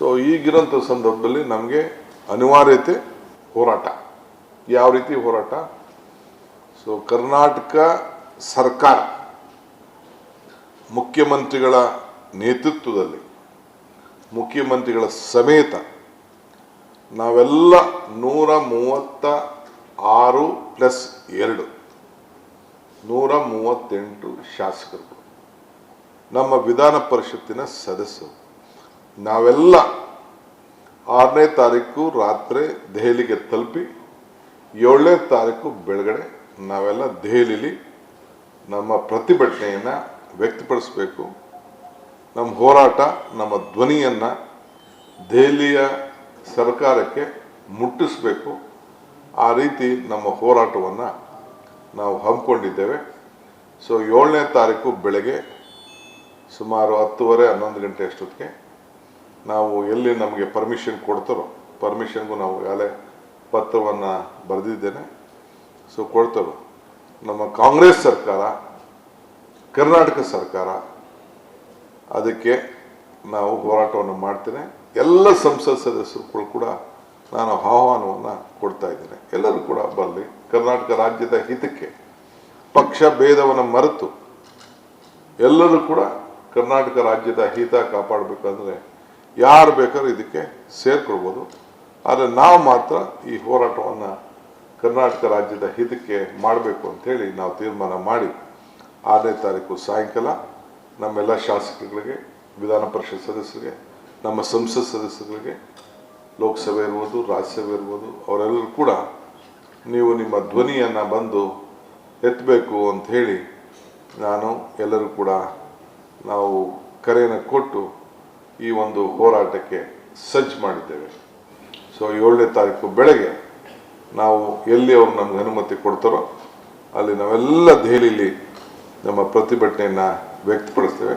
So ಈಗಿರೋಂಥ ಸಂದರ್ಭದಲ್ಲಿ ನಮಗೆ ಅನಿವಾರ್ಯತೆ ಹೋರಾಟ. ಯಾವ ರೀತಿ ಹೋರಾಟ? ಸೊ ಕರ್ನಾಟಕ ಸರ್ಕಾರ ಮುಖ್ಯಮಂತ್ರಿಗಳ ನೇತೃತ್ವದಲ್ಲಿ, ಮುಖ್ಯಮಂತ್ರಿಗಳ ಸಮೇತ ನಾವೆಲ್ಲ ನೂರ ಮೂವತ್ತ ಆರು ಪ್ಲಸ್ ಎರಡು ನೂರ ಮೂವತ್ತೆಂಟು ಶಾಸಕರು ನಮ್ಮ ವಿಧಾನ ಪರಿಷತ್ತಿನ ಸದಸ್ಯರು. ನಾವೆಲ್ಲ ಆರನೇ ತಾರೀಕು ರಾತ್ರಿ ದೆಹಲಿಗೆ ತಲುಪಿ ಏಳನೇ ತಾರೀಕು ಬೆಳಗಡೆ ನಾವೆಲ್ಲ ದೆಹಲಿಲಿ ನಮ್ಮ ಪ್ರತಿಭಟನೆಯನ್ನು ವ್ಯಕ್ತಪಡಿಸಬೇಕು. ನಮ್ಮ ಹೋರಾಟ, ನಮ್ಮ ಧ್ವನಿಯನ್ನು ದೆಹಲಿಯ ಸರ್ಕಾರಕ್ಕೆ ಮುಟ್ಟಿಸಬೇಕು. ಆ ರೀತಿ ನಮ್ಮ ಹೋರಾಟವನ್ನು ನಾವು ಹಮ್ಮಿಕೊಂಡಿದ್ದೇವೆ. ಸೊ ಏಳನೇ ತಾರೀಕು ಬೆಳಗ್ಗೆ ಸುಮಾರು ಹತ್ತುವರೆ ಹನ್ನೊಂದು ಗಂಟೆ ಅಷ್ಟೊತ್ತಿಗೆ ನಾವು ಎಲ್ಲಿ ನಮಗೆ ಪರ್ಮಿಷನ್ ಕೊಡ್ತಾರೋ ಪರ್ಮಿಷನ್ಗೂ ನಾವು ಈಗಾಗಲೇ ಪತ್ರವನ್ನು ಬರೆದಿದ್ದೇನೆ. ಸೊ ಕೊಡ್ತಾರೋ ನಮ್ಮ ಕಾಂಗ್ರೆಸ್ ಸರ್ಕಾರ, ಕರ್ನಾಟಕ ಸರ್ಕಾರ, ಅದಕ್ಕೆ ನಾವು ಹೋರಾಟವನ್ನು ಮಾಡ್ತೇನೆ. ಎಲ್ಲ ಸಂಸತ್ ಸದಸ್ಯರುಗಳು ಕೂಡ ನಾನು ಆಹ್ವಾನವನ್ನು ಕೊಡ್ತಾ ಇದ್ದೇನೆ. ಎಲ್ಲರೂ ಕೂಡ ಬರಲಿ. ಕರ್ನಾಟಕ ರಾಜ್ಯದ ಹಿತಕ್ಕೆ ಪಕ್ಷ ಭೇದವನ್ನು ಮರೆತು ಎಲ್ಲರೂ ಕೂಡ ಕರ್ನಾಟಕ ರಾಜ್ಯದ ಹಿತ ಕಾಪಾಡಬೇಕಂದ್ರೆ ಯಾರು ಬೇಕಾದ್ರೂ ಇದಕ್ಕೆ ಸೇರ್ಕೊಳ್ಬೋದು. ಆದರೆ ನಾವು ಮಾತ್ರ ಈ ಹೋರಾಟವನ್ನು ಕರ್ನಾಟಕ ರಾಜ್ಯದ ಹಿತಕ್ಕೆ ಮಾಡಬೇಕು ಅಂಥೇಳಿ ನಾವು ತೀರ್ಮಾನ ಮಾಡಿ, ಆರನೇ ತಾರೀಕು ಸಾಯಂಕಾಲ ನಮ್ಮೆಲ್ಲ ಶಾಸಕರುಗಳಿಗೆ ವಿಧಾನ ಪರಿಷತ್ ಸದಸ್ಯರಿಗೆ, ನಮ್ಮ ಸಂಸತ್ ಸದಸ್ಯರಿಗೆ ಲೋಕಸಭೆ ಇರ್ಬೋದು, ರಾಜ್ಯಸಭೆ ಇರ್ಬೋದು, ಅವರೆಲ್ಲರೂ ಕೂಡ ನೀವು ನಿಮ್ಮ ಧ್ವನಿಯನ್ನು ಬಂದು ಎತ್ತಬೇಕು ಅಂತ ಹೇಳಿ ನಾನು ಎಲ್ಲರೂ ಕೂಡ ನಾವು ಕರೆಯನ್ನು ಕೊಟ್ಟು ಈ ಒಂದು ಹೋರಾಟಕ್ಕೆ ಸಜ್ಜು ಮಾಡಿದ್ದೇವೆ. ಸೊ ಏಳನೇ ತಾರೀಕು ಬೆಳಗ್ಗೆ ನಾವು ಎಲ್ಲಿ ಅವ್ರು ನಮ್ಗೆ ಅನುಮತಿ ಕೊಡ್ತಾರೋ ಅಲ್ಲಿ ನಾವೆಲ್ಲ ದೆಹಲಿಯಲ್ಲಿ ನಮ್ಮ ಪ್ರತಿಭಟನೆಯನ್ನು ವ್ಯಕ್ತಪಡಿಸ್ತೇವೆ.